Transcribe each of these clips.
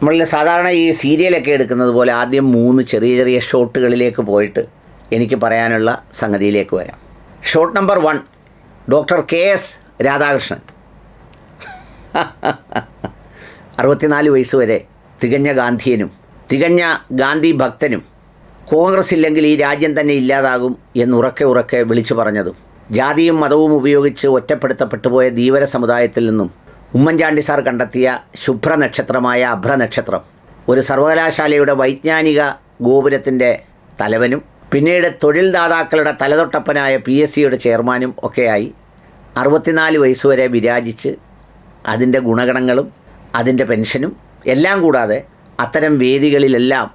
നമ്മൾ സാധാരണ ഈ സീരിയലൊക്കെ എടുക്കുന്നത് പോലെ ആദ്യം മൂന്ന് ചെറിയ ചെറിയ ഷോട്ടുകളിലേക്ക് പോയിട്ട് എനിക്ക് പറയാനുള്ള സംഗതിയിലേക്ക് വരാം. Shot number one doctor K S Radhakrishnan. അറുപത്തിനാല് വയസ്സ് വരെ തികഞ്ഞ ഗാന്ധിയനും തികഞ്ഞ ഗാന്ധി ഭക്തനും കോൺഗ്രസ് ഇല്ലെങ്കിൽ ഈ രാജ്യം തന്നെ ഇല്ലാതാകും എന്നുറക്കെ ഉറക്കെ വിളിച്ചു പറഞ്ഞതും ജാതിയും മതവും ഉപയോഗിച്ച് ഒറ്റപ്പെടുത്തപ്പെട്ടുപോയ ധീവര സമുദായത്തിൽ നിന്നും ഉമ്മൻചാണ്ടി സാർ കണ്ടെത്തിയ ശുഭ്ര നക്ഷത്രമായ അഭ്ര നക്ഷത്രം ഒരു സർവകലാശാലയുടെ വൈജ്ഞാനിക ഗോപുരത്തിന്റെ തലവനും പിന്നീട് തൊഴിൽദാതാക്കളുടെ തലതൊട്ടപ്പനായ പി എസ് സിയുടെ ചെയർമാനും ഒക്കെയായി അറുപത്തിനാല് വയസ്സുവരെ വിരാജിച്ച് അതിന്റെ ഗുണഗണങ്ങളും അതിന്റെ പെൻഷനും എല്ലാം കൂടാതെ അത്തരം വേദികളിലെല്ലാം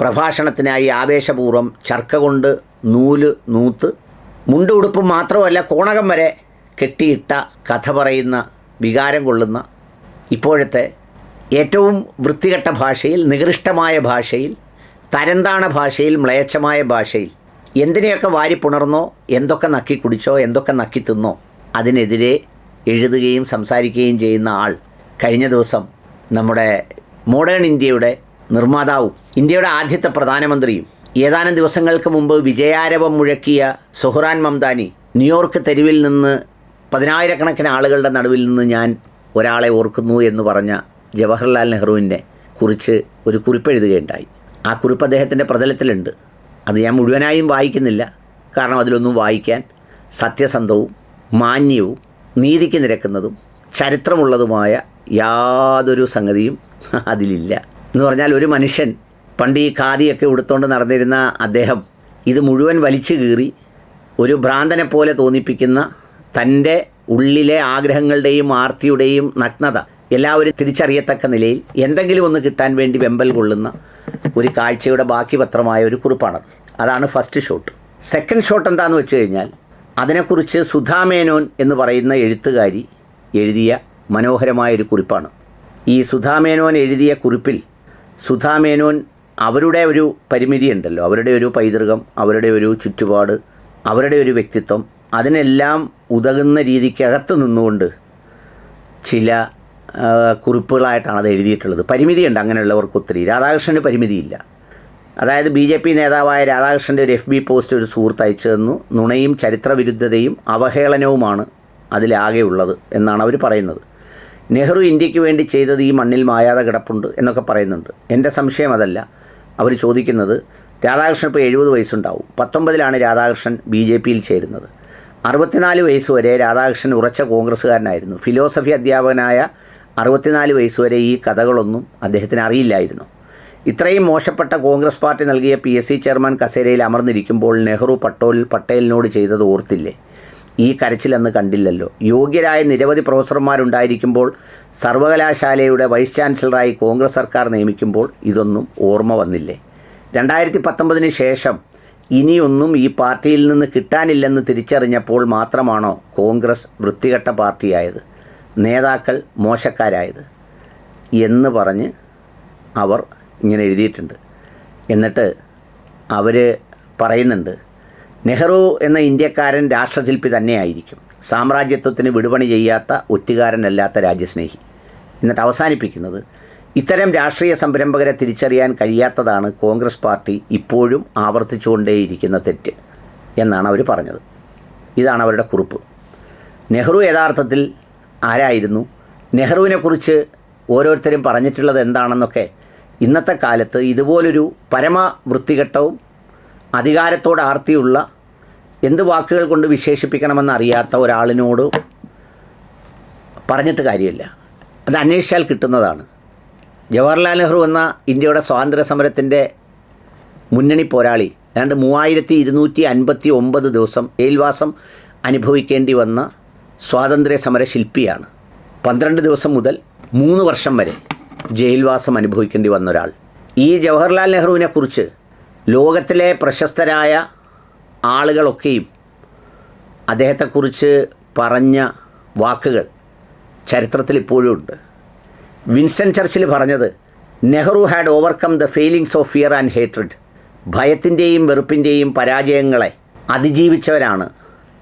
പ്രഭാഷണത്തിനായി ആവേശപൂർവം ചർക്ക കൊണ്ട് നൂൽ നൂത്ത് മുണ്ടുടുപ്പും മാത്രമല്ല കോണകം വരെ കെട്ടിയിട്ട കഥ പറയുന്ന വികാരം കൊള്ളുന്ന ഇപ്പോഴത്തെ ഏറ്റവും വൃത്തികെട്ട ഭാഷയിൽ നികൃഷ്ടമായ ഭാഷയിൽ തരന്താണ ഭാഷയിൽ മ്ലേച്ഛമായ ഭാഷയിൽ എന്തിനെയൊക്കെ വാരിപ്പുണർന്നോ എന്തൊക്കെ നക്കി കുടിച്ചോ എന്തൊക്കെ നക്കി തിന്നോ അതിനെതിരെ എഴുതുകയും സംസാരിക്കുകയും ചെയ്യുന്ന ആൾ കഴിഞ്ഞ ദിവസം നമ്മുടെ മോഡേൺ ഇന്ത്യയുടെ നിർമ്മാതാവും ഇന്ത്യയുടെ ആദ്യത്തെ പ്രധാനമന്ത്രിയും ഏതാനും ദിവസങ്ങൾക്ക് മുമ്പ് വിജയാരവം മുഴക്കിയ സുഹ്റാൻ മംദാനി ന്യൂയോർക്ക് തെരുവിൽ നിന്ന് പതിനായിരക്കണക്കിന് ആളുകളുടെ നടുവിൽ നിന്ന് ഞാൻ ഒരാളെ ഓർക്കുന്നു എന്ന് പറഞ്ഞ ജവഹർലാൽ നെഹ്റുവിനെ കുറിച്ച് ഒരു കുറിപ്പ് എഴുതുകയുണ്ടായി. ആ കുറിപ്പ് അദ്ദേഹത്തിന്റെ പ്രതലത്തിലുണ്ട്. അത് ഞാൻ മുഴുവനായും വായിക്കുന്നില്ല. കാരണം അതിലൊന്നും വായിക്കാൻ സത്യസന്ധവും മാന്യവും നീതിക്ക് നിരക്കുന്നതും ചരിത്രമുള്ളതുമായ യാതൊരു സംഗതിയും അതിലില്ല. എന്ന് പറഞ്ഞാൽ ഒരു മനുഷ്യൻ പണ്ട് ഈ ഖാദിയൊക്കെ ഉടുത്തുകൊണ്ട് നടന്നിരുന്ന അദ്ദേഹം ഇത് മുഴുവൻ വലിച്ചു കീറി ഒരു ഭ്രാന്തനെ പോലെ തോന്നിപ്പിക്കുന്ന തന്റെ ഉള്ളിലെ ആഗ്രഹങ്ങളുടെയും ആർത്തിയുടെയും നഗ്നത എല്ലാവരും തിരിച്ചറിയത്തക്ക നിലയിൽ എന്തെങ്കിലും ഒന്ന് കിട്ടാൻ വേണ്ടി വെമ്പൽ കൊള്ളുന്ന ഒരു കാഴ്ചയുടെ ബാക്കി പത്രമായ ഒരു കുറിപ്പാണത്. അതാണ് ഫസ്റ്റ് ഷോട്ട്. സെക്കൻഡ് ഷോട്ട് എന്താണെന്ന് വെച്ച് കഴിഞ്ഞാൽ അതിനെക്കുറിച്ച് സുധാമേനോൻ എന്ന് പറയുന്ന എഴുത്തുകാരി എഴുതിയ മനോഹരമായ ഒരു കുറിപ്പാണ്. ഈ സുധാമേനോൻ എഴുതിയ കുറിപ്പിൽ സുധാമേനോൻ അവരുടെ ഒരു പരിമിതി ഉണ്ടല്ലോ. അവരുടെ ഒരു പൈതൃകം അവരുടെ ഒരു ചുറ്റുപാട് അവരുടെ ഒരു വ്യക്തിത്വം അതിനെല്ലാം ഉതകുന്ന രീതിക്കകത്ത് നിന്നുകൊണ്ട് ചില കുറിപ്പുകളായിട്ടാണ് അത് എഴുതിയിട്ടുള്ളത്. പരിമിതിയുണ്ട് അങ്ങനെയുള്ളവർക്ക് ഒത്തിരി. രാധാകൃഷ്ണന് പരിമിതിയില്ല. അതായത് ബി ജെ പി നേതാവായ രാധാകൃഷ്ണന്റെ ഒരു എഫ് ബി പോസ്റ്റ് ഒരു സുഹൃത്ത് അയച്ചു തന്നു. നുണയും ചരിത്രവിരുദ്ധതയും അവഹേളനവുമാണ് അതിലാകെ ഉള്ളത് എന്നാണ് അവർ പറയുന്നത്. നെഹ്റു ഇന്ത്യയ്ക്ക് വേണ്ടി ചെയ്തത് ഈ മണ്ണിൽ മായാതെ കിടപ്പുണ്ട് എന്നൊക്കെ പറയുന്നുണ്ട്. എന്റെ സംശയം അതല്ല. അവർ ചോദിക്കുന്നത് രാധാകൃഷ്ണൻ ഇപ്പോൾ എഴുപത് വയസ്സുണ്ടാവും. പത്തൊമ്പതിലാണ് രാധാകൃഷ്ണൻ ബി ജെ പിയിൽ ചേരുന്നത്. അറുപത്തിനാല് വയസ്സ് വരെ രാധാകൃഷ്ണൻ ഉറച്ച കോൺഗ്രസ്സുകാരനായിരുന്നു. ഫിലോസഫി അധ്യാപകനായ അറുപത്തിനാല് വയസ്സ് വരെ ഈ കഥകളൊന്നും അദ്ദേഹത്തിന് അറിയില്ലായിരുന്നു. ഇത്രയും മോശപ്പെട്ട കോൺഗ്രസ് പാർട്ടി നൽകിയ പി എസ് സി ചെയർമാൻ കസേരയിൽ അമർന്നിരിക്കുമ്പോൾ നെഹ്റു പട്ടോൽ പട്ടേലിനോട് ചെയ്തത് ഓർത്തില്ലേ? ഈ കരച്ചിലെന്ന് കണ്ടില്ലല്ലോ. യോഗ്യരായ നിരവധി പ്രൊഫസർമാരുണ്ടായിരിക്കുമ്പോൾ സർവകലാശാലയുടെ വൈസ് ചാൻസലറായി കോൺഗ്രസ് സർക്കാർ നിയമിക്കുമ്പോൾ ഇതൊന്നും ഓർമ്മ വന്നില്ലേ? രണ്ടായിരത്തി പത്തൊമ്പതിന് ശേഷം ഇനിയൊന്നും ഈ പാർട്ടിയിൽ നിന്ന് കിട്ടാനില്ലെന്ന് തിരിച്ചറിഞ്ഞപ്പോൾ മാത്രമാണോ കോൺഗ്രസ് വൃത്തികെട്ട പാർട്ടിയായത് നേതാക്കൾ മോശക്കാരായത് എന്ന് പറഞ്ഞ് അവർ ഇങ്ങനെ എഴുതിയിട്ടുണ്ട്. എന്നിട്ട് അവർ പറയുന്നുണ്ട് നെഹ്റു എന്ന ഇന്ത്യക്കാരൻ രാഷ്ട്രശില്പി തന്നെയായിരിക്കും. സാമ്രാജ്യത്വത്തിന് വിടുപണി ചെയ്യാത്ത ഒറ്റുകാരനല്ലാത്ത രാജ്യസ്നേഹി. എന്നിട്ട് അവസാനിപ്പിക്കുന്നത് ഇത്തരം രാഷ്ട്രീയ സംരംഭകരെ തിരിച്ചറിയാൻ കഴിയാത്തതാണ് കോൺഗ്രസ് പാർട്ടി ഇപ്പോഴും ആവർത്തിച്ചുകൊണ്ടേയിരിക്കുന്ന തെറ്റ് എന്നാണ് അവർ പറഞ്ഞത്. ഇതാണ് അവരുടെ കുറിപ്പ്. നെഹ്റു യഥാർത്ഥത്തിൽ ആരായിരുന്നു? നെഹ്റുവിനെക്കുറിച്ച് ഓരോരുത്തരും പറഞ്ഞിട്ടുള്ളത് എന്താണെന്നൊക്കെ ഇന്നത്തെ കാലത്ത് ഇതുപോലൊരു പരമ അധികാരത്തോട് ആർത്തിയുള്ള എന്ത് വാക്കുകൾ കൊണ്ട് വിശേഷിപ്പിക്കണമെന്നറിയാത്ത ഒരാളിനോട് പറഞ്ഞിട്ട് കാര്യമില്ല. അത് അന്വേഷിച്ചാൽ കിട്ടുന്നതാണ്. ജവഹർലാൽ നെഹ്റു എന്ന ഇന്ത്യയുടെ സ്വാതന്ത്ര്യ സമരത്തിന്റെ മുന്നണി പോരാളി ഏതാണ്ട് മൂവായിരത്തി ഇരുന്നൂറ്റി അൻപത്തി ഒമ്പത് ദിവസം ജയിൽവാസം അനുഭവിക്കേണ്ടി വന്ന സ്വാതന്ത്ര്യ സമര ശില്പിയാണ്. പന്ത്രണ്ട് ദിവസം മുതൽ മൂന്ന് വർഷം വരെ ജയിൽവാസം അനുഭവിക്കേണ്ടി വന്ന ഒരാൾ. ഈ ജവഹർലാൽ നെഹ്റുവിനെക്കുറിച്ച് ലോകത്തിലെ പ്രശസ്തരായ ആളുകളൊക്കെയും അദ്ദേഹത്തെക്കുറിച്ച് പറഞ്ഞ വാക്കുകൾ ചരിത്രത്തിൽ ഇപ്പോഴും ഉണ്ട്. വിൻസ്റ്റൺ ചർച്ചിൽ പറഞ്ഞത് Nehru had overcome the feelings of fear and hatred ഭയത്തിന്റെയും വെറുപ്പിന്റെയും പരാജയങ്ങളെ അതിജീവിച്ചവരാണ്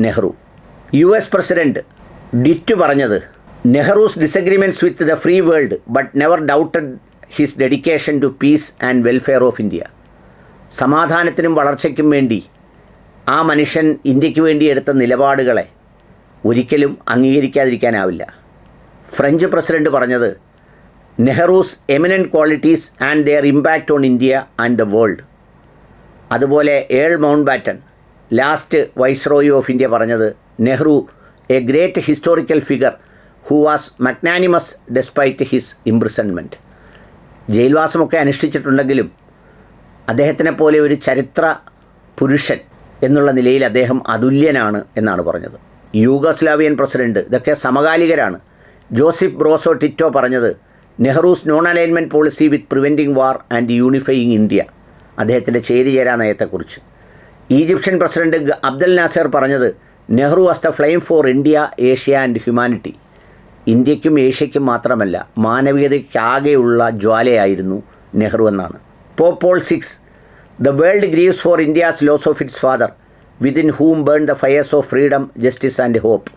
നെഹ്റു. യു എസ് പ്രസിഡന്റ് ഡിറ്റു പറഞ്ഞത് Nehru's disagreements with the free world but never doubted his dedication to peace and welfare of India സമാധാനത്തിനും വളർച്ചയ്ക്കും വേണ്ടി ആ മനുഷ്യൻ ഇന്ത്യയ്ക്ക് വേണ്ടി എടുത്ത നിലപാടുകളെ ഒരിക്കലും അംഗീകരിക്കാതിരിക്കാനാവില്ല. ഫ്രഞ്ച് പ്രസിഡന്റ് പറഞ്ഞത് Nehru's eminent qualities and their impact on India and the world അതുപോലെ Earl Mountbatten last viceroy of India പറഞ്ഞത് Nehru a great historical figure who was magnanimous despite his imprisonment ജയിൽവാസമൊക്കെ അനുഷ്ഠിച്ചിട്ടുണ്ടെങ്കിലും അദ്ദേഹത്തിനെ പോലെ ഒരു ചരിത്ര പുരുഷൻ എന്നുള്ള നിലയിൽ അദ്ദേഹം അതുല്യനാണ് എന്നാണ് പറഞ്ഞത്. യൂഗോസ്ലാവിയൻ പ്രസിഡന്റ് ഇതൊക്കെ സമകാലികരാണ്. ജോസഫ് ബ്രോസോ ടിറ്റോ പറഞ്ഞത് Nehru's non alignment policy with preventing war and unifying India അദ്ദേഹത്തിന്റെ ചേരിചേരാ നയത്തെക്കുറിച്ച്. ഈജിപ്ഷ്യൻ പ്രസിഡന്റ് അബ്ദുൽ നാസർ പറഞ്ഞത് Nehru was the flame for India Asia and humanity ഇന്ത്യക്കും ഏഷ്യയ്ക്കും മാത്രമല്ല മാനവികതയ്ക്കാകെയുള്ള ജ്വാലയായിരുന്നു നെഹ്റു എന്നാണ്. Paul six the world grieves for India's loss of its father within whom burn the fires of freedom justice and hope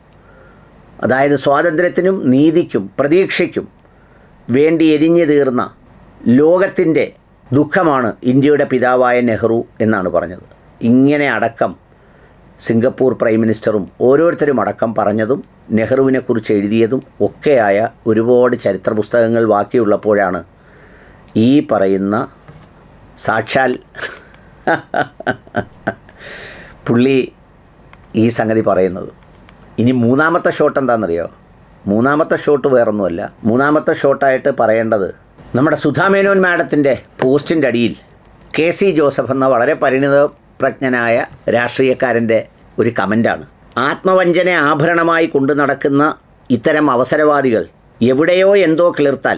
അതായത് സ്വാതന്ത്ര്യത്തിനും നീതിക്കും പ്രതീക്ഷയ്ക്കും വേണ്ടി എരിഞ്ഞു തീർന്ന ലോകത്തിന്റെ ദുഃഖമാണ് ഇന്ത്യയുടെ പിതാവായ നെഹ്റു എന്നാണ് പറഞ്ഞത്. ഇങ്ങനെ അടക്കം സിംഗപ്പൂർ പ്രൈം മിനിസ്റ്ററും ഓരോരുത്തരും അടക്കം പറഞ്ഞതും നെഹ്റുവിനെക്കുറിച്ച് എഴുതിയതും ഒക്കെയായ ഒരുപാട് ചരിത്ര പുസ്തകങ്ങൾ ബാക്കിയുള്ളപ്പോഴാണ് ഈ പറയുന്ന സാക്ഷാൽ പുള്ളി ഈ സംഗതി പറയുന്നത്. ഇനി മൂന്നാമത്തെ ഷോട്ട് എന്താണെന്നറിയോ? മൂന്നാമത്തെ ഷോട്ട് വേറൊന്നുമല്ല. മൂന്നാമത്തെ ഷോട്ടായിട്ട് പറയേണ്ടത് നമ്മുടെ സുധാമേനോൻ മാഡത്തിന്റെ പോസ്റ്റിന്റെ അടിയിൽ കെ സി ജോസഫ് എന്ന വളരെ പരിണിത പ്രജ്ഞനായ രാഷ്ട്രീയക്കാരന്റെ ഒരു കമന്റാണ് ആത്മവഞ്ചന ആഭരണമായി കൊണ്ടു നടക്കുന്ന ഇത്തരം അവസരവാദികൾ എവിടെയോ എന്തോ കിളിർത്താൽ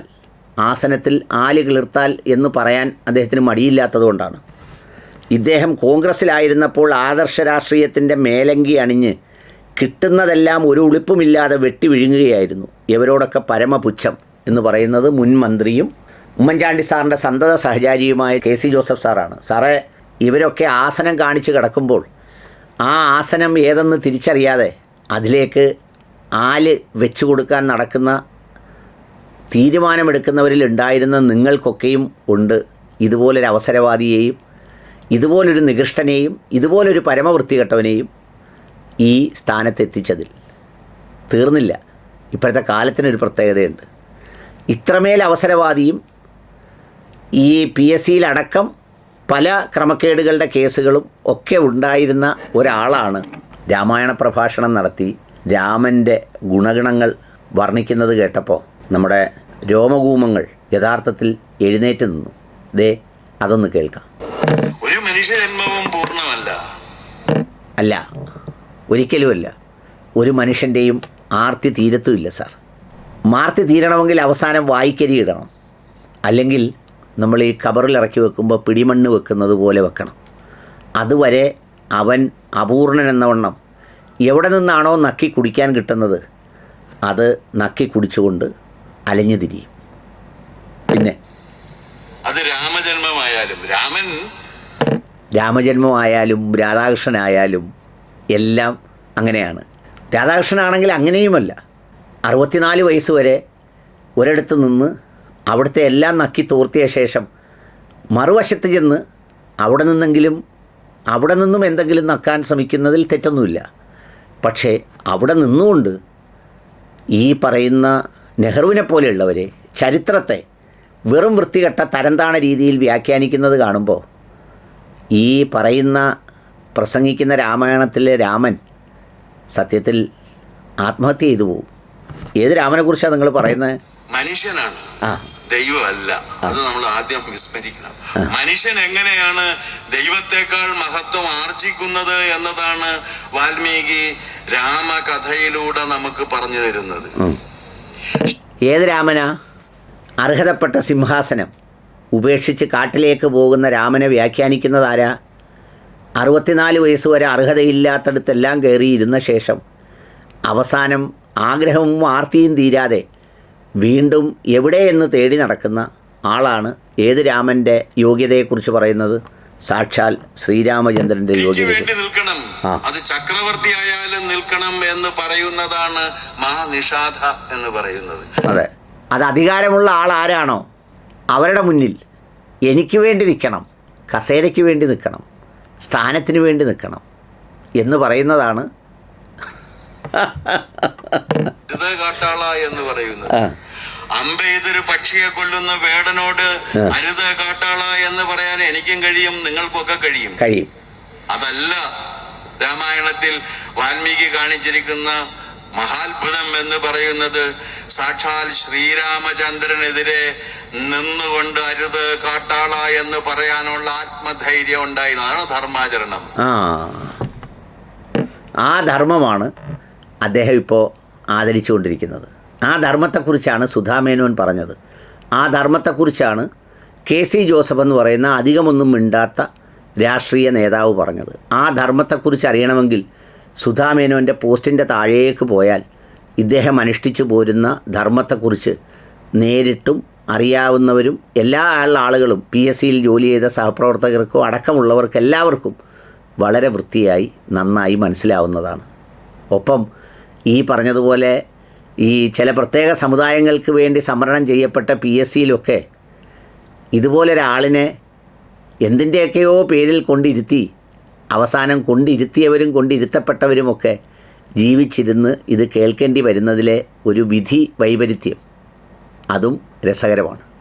ആസനത്തിൽ ആൽ കിളിർത്താൽ എന്ന് പറയാൻ അദ്ദേഹത്തിന് മടിയില്ലാത്തതുകൊണ്ടാണ് ഇദ്ദേഹം കോൺഗ്രസ്സിലായിരുന്നപ്പോൾ ആദർശ രാഷ്ട്രീയത്തിന്റെ മേലങ്കി അണിഞ്ഞ് കിട്ടുന്നതെല്ലാം ഒരു ഒളിപ്പുമില്ലാതെ വെട്ടി വിഴുങ്ങുകയായിരുന്നു. ഇവരോടൊക്കെ പരമപുച്ഛം എന്ന് പറയുന്നത് മുൻ മന്ത്രിയും ഉമ്മൻചാണ്ടി സാറിന്റെ സന്തത സഹചാരിയുമായ കെ സി ജോസഫ് സാറാണ്. സാറേ ഇവരൊക്കെ ആസനം കാണിച്ച് കിടക്കുമ്പോൾ ആ ആസനം ഏതെന്ന് തിരിച്ചറിയാതെ അതിലേക്ക് ആൽ വെച്ചു കൊടുക്കാൻ നടക്കുന്ന തീരുമാനമെടുക്കുന്നവരിൽ ഉണ്ടായിരുന്ന നിങ്ങൾക്കൊക്കെയും ഉണ്ട്. ഇതുപോലൊരു അവസരവാദിയെയും ഇതുപോലൊരു നികൃഷ്ടനെയും ഇതുപോലൊരു പരമവൃത്തികെട്ടവനെയും ഈ സ്ഥാനത്തെത്തിച്ചതിൽ തീർന്നില്ല. ഇപ്പോഴത്തെ കാലത്തിനൊരു പ്രത്യേകതയുണ്ട്. ഇത്രമേൽ അവസരവാദിയും ഈ പി എസ് സിയിലടക്കം പല ക്രമക്കേടുകളുടെ കേസുകളും ഒക്കെ ഉണ്ടായിരുന്ന ഒരാളാണ് രാമായണ പ്രഭാഷണം നടത്തി രാമന്റെ ഗുണഗണങ്ങൾ വർണിക്കുന്നത് കേട്ടപ്പോൾ നമ്മുടെ രോമകൂമങ്ങൾ യഥാർത്ഥത്തിൽ എഴുന്നേറ്റ് നിന്നു. ദേ അതൊന്ന് കേൾക്കാം. ഒരു മനുഷ്യ ജന്മവും പൂർണമല്ല. അല്ല. ഒരിക്കലുമല്ല. ഒരു മനുഷ്യന്റെയും ആർത്തി തീരത്തുമില്ല സാർ. മാർത്തി തീരണമെങ്കിൽ അവസാനം വായിക്കരി ഇടണം. അല്ലെങ്കിൽ നമ്മൾ ഈ കബറിൽ ഇറക്കി വെക്കുമ്പോൾ പിടിമണ്ണ് വെക്കുന്നത് പോലെ വെക്കണം. അതുവരെ അവൻ അപൂർണൻ എന്നവണ്ണം എവിടെ നിന്നാണോ നക്കി കുടിക്കാൻ കിട്ടുന്നത് അത് നക്കി കുടിച്ചുകൊണ്ട് അലഞ്ഞു തിരിയും. പിന്നെ? അത് രാമജന്മമായാലും രാമൻ രാമജന്മമായാലും രാധാകൃഷ്ണനായാലും എല്ലാം അങ്ങനെയാണ്. രാധാകൃഷ്ണനാണെങ്കിൽ അങ്ങനെയുമല്ല. അറുപത്തിനാല് വയസ്സ് വരെ ഒരിടത്ത് നിന്ന് അവിടുത്തെ എല്ലാം നക്കി തോർത്തിയ ശേഷം മറുവശത്ത് ചെന്ന് അവിടെ നിന്നെങ്കിലും അവിടെ നിന്നും എന്തെങ്കിലും നക്കാൻ ശ്രമിക്കുന്നതിൽ തെറ്റൊന്നുമില്ല. പക്ഷേ അവിടെ നിന്നുകൊണ്ട് ഈ പറയുന്ന നെഹ്റുവിനെ പോലെയുള്ളവരെ ചരിത്രത്തെ വെറും വൃത്തികെട്ട തരംതാണ രീതിയിൽ വ്യാഖ്യാനിക്കുന്നത് കാണുമ്പോൾ ഈ പറയുന്ന പ്രസംഗിക്കുന്ന രാമായണത്തിലെ രാമൻ സത്യത്തിൽ ആത്മഹത്യ ചെയ്തു പോകും ഏത് രാമനെക്കുറിച്ചാണ് നിങ്ങൾ പറയുന്നത്? മനുഷ്യനാണ്. ആ. ദൈവമല്ല. അത് നമ്മൾ ആദ്യം വിസ്മരിക്കണം. മനുഷ്യൻ എങ്ങനെയാണ് ദൈവത്തെക്കാൾ മഹത്വം ആർജിക്കുന്നത് എന്നതാണ് വാൽമീകി രാമകഥയിലൂടെ നമുക്ക് പറഞ്ഞു തരുന്നത്. ഏത് രാമനാ? അർഹതപ്പെട്ട സിംഹാസനം. ഉപേക്ഷിച്ച് കാട്ടിലേക്ക് പോകുന്ന രാമനെ വ്യാഖ്യാനിക്കുന്നത് ആരാ? അറുപത്തിനാല് വയസ്സ് വരെ അർഹതയില്ലാത്തടത്തെല്ലാം കയറിയിരുന്ന ശേഷം അവസാനം ആഗ്രഹവും ആർത്തിയും തീരാതെ വീണ്ടും എവിടെയെന്ന് തേടി നടക്കുന്ന ആളാണ് ഏത് രാമന്റെ യോഗ്യതയെക്കുറിച്ച് പറയുന്നത്? സാക്ഷാൽ ശ്രീരാമചന്ദ്രന്റെ യോഗ്യത വേണ്ടി നിൽക്കണം. അത് ചക്രവർത്തി ആയാലും നിൽക്കണം എന്ന് പറയുന്നതാണ് മഹാനിഷാദ എന്ന് പറയുന്നത്. അതെ. അത് അധികാരമുള്ള ആൾ ആരാണോ? അവരുടെ മുന്നിൽ എനിക്ക് വേണ്ടി നിൽക്കണം. കസേരയ്ക്ക് വേണ്ടി നിൽക്കണം. സ്ഥാനത്തിന് വേണ്ടി നിൽക്കണം എന്ന് പറയുന്നതാണ് കാട്ടാള എന്ന് പറയുന്നത്. അമ്പ അമ്പെയ്തൊരു പക്ഷിയെ കൊല്ലുന്ന വേടനോട് അരുത് കാട്ടാള എന്ന് പറയാൻ എനിക്കും കഴിയും നിങ്ങൾക്കൊക്കെ കഴിയും. കഴിയും. അതല്ല രാമായണത്തിൽ വാൽമീകി കാണിച്ചിരിക്കുന്ന മഹാത്ഭുതം എന്ന് പറയുന്നത് സാക്ഷാൽ ശ്രീരാമചന്ദ്രനെതിരെ നിന്നുകൊണ്ട് അരുത് കാട്ടാള എന്ന് പറയാനുള്ള ആത്മധൈര്യം ഉണ്ടായിരുന്നു അതാണ് ധർമാചരണം. ആ. ആ ധർമ്മമാണ് അദ്ദേഹം ഇപ്പോൾ ആദരിച്ചുകൊണ്ടിരിക്കുന്നത്. ആ ധർമ്മത്തെക്കുറിച്ചാണ് സുധാമേനോൻ പറഞ്ഞത്. ആ ധർമ്മത്തെക്കുറിച്ചാണ് കെ സി ജോസഫ് എന്ന് പറയുന്ന അധികമൊന്നും മിണ്ടാത്ത രാഷ്ട്രീയ നേതാവ് പറഞ്ഞത്. ആ ധർമ്മത്തെക്കുറിച്ച് അറിയണമെങ്കിൽ സുധാമേനോന്റെ പോസ്റ്റിന്റെ താഴേക്ക് പോയാൽ ഇദ്ദേഹം അനുഷ്ഠിച്ചു പോരുന്ന ധർമ്മത്തെക്കുറിച്ച് നേരിട്ടും അറിയാവുന്നവരും എല്ലാ ആളുകളും പി എസ് സിയിൽ ജോലി ചെയ്ത സഹപ്രവർത്തകർക്കും അടക്കമുള്ളവർക്ക് എല്ലാവർക്കും വളരെ വൃത്തിയായി നന്നായി മനസ്സിലാവുന്നതാണ്. ഒപ്പം ഈ പറഞ്ഞതുപോലെ ഈ ചില പ്രത്യേക സമുദായങ്ങൾക്ക് വേണ്ടി സംവരണം ചെയ്യപ്പെട്ട പി എസ് സിയിലൊക്കെ ഇതുപോലൊരാളിനെ എന്തിന്റെയൊക്കെയോ പേരിൽ കൊണ്ടിരുത്തി അവസാനം കൊണ്ടിരുത്തിയവരും കൊണ്ടിരുത്തപ്പെട്ടവരുമൊക്കെ ജീവിച്ചിരുന്ന് ഇത് കേൾക്കേണ്ടി വരുന്നതിലെ ഒരു വിധി വൈപരീത്യം. അതും Teresa Grebón.